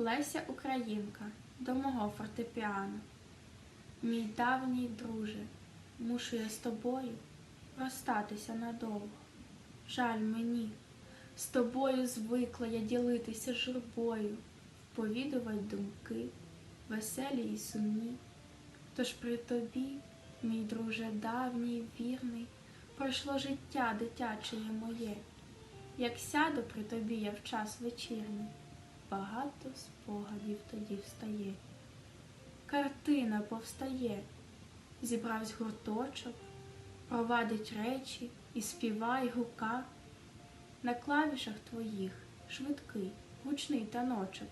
Леся Українка до мого фортепіано. Мій давній друже, мушу я з тобою розстатися надовго. Жаль мені, з тобою звикла я ділитися журбою, вповідувати думки, веселі і сумні. Тож при тобі, мій друже давній, вірний, пройшло життя дитячеє моє. Як сяду при тобі я в час вечірній, багато спогадів тоді встає. Картина повстає, зібравсь гурточок, провадить речі і співай гука. На клавішах твоїх швидкий, гучний таночок,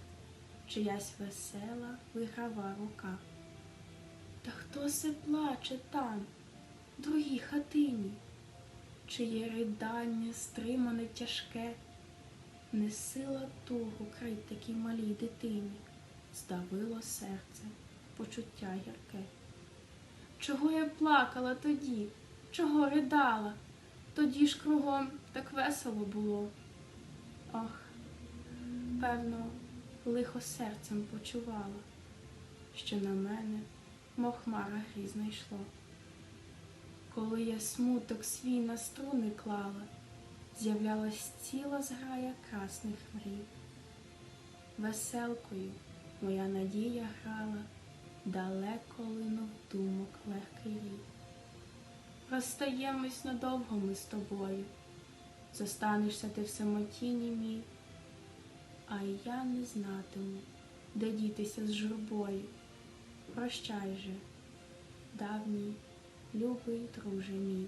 чиясь весела виграва рука. Та хто се плаче там, другій хатині? чиє ридання стримане тяжке, не сила тугу крить такій малій дитині, здавило серце, почуття гірке. Чого я плакала тоді, чого ридала? Тоді ж кругом так весело було. Ох, певно, лихо серцем почувала, що на мене, мов хмара грізна йшло. Коли я смуток свій на струни клала, з'являлась ціла зграя красних мрій. Веселкою моя надія грала, далеко линув думок легкий рій. Розстаємось надовго ми з тобою, зостанешся ти в самоті німій, а я не знатиму, де дітися з журбою. Прощай же, давній любий друже мій.